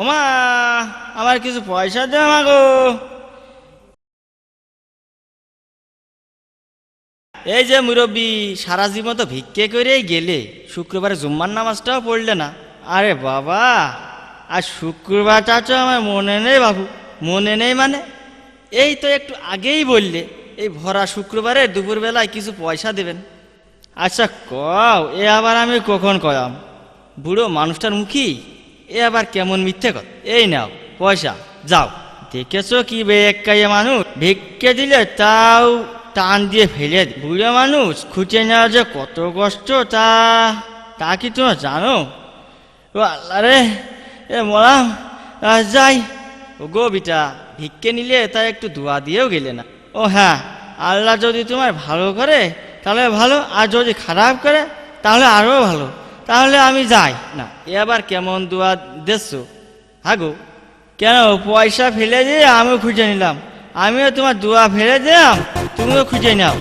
ওমা, আমার কিছু পয়সা দে মাগো এই যে মুরব্বী, সারা জীবন তো ভিক্ষে করেই গেলে, শুক্রবারে জুম্মার নামাজটাও পড়লে না। আরে বাবা, আর শুক্রবারটা তো আমার মনে নেই বাবু। মনে নেই মানে? এই তো একটু আগেই বললে, এই ভরা শুক্রবারে দুপুরবেলায় কিছু পয়সা দেবেন। আচ্ছা কও, এ আবার আমি কখন কয়াম বুড়ো মানুষটার মুখী? এ আবার কেমন মিথ্যে কথা? এই নাও, পয়সা, যাও। দেখেছ কি বেকাইয়া মানুষ? ভিক্ষে দিলে তাও টান দিয়ে ফেলে। বুড়ো মানুষ, খুঁজে নেওয়া যে কত কষ্ট তা তা কি তোমরা জানো? ও আল্লাহ রে, এ মরাম যাই। ও গো বিটা, ভিক্ষে নিলে তা একটু দোয়া দিয়েও গেলে না। ও হ্যাঁ আল্লাহ যদি তোমার ভালো করে, তাহলে ভালো, আর যদি খারাপ করে, তাহলে আরও ভালো। তাহলে আমি যাই। না, এ আবার কেমন দোয়া দেশ হাগু, কেন পয়সা ফেলে দিয়ে আমিও খুঁজে নিলাম? আমিও তোমার দোয়া ফেলে দিলাম, তুমিও খুঁজে নাও।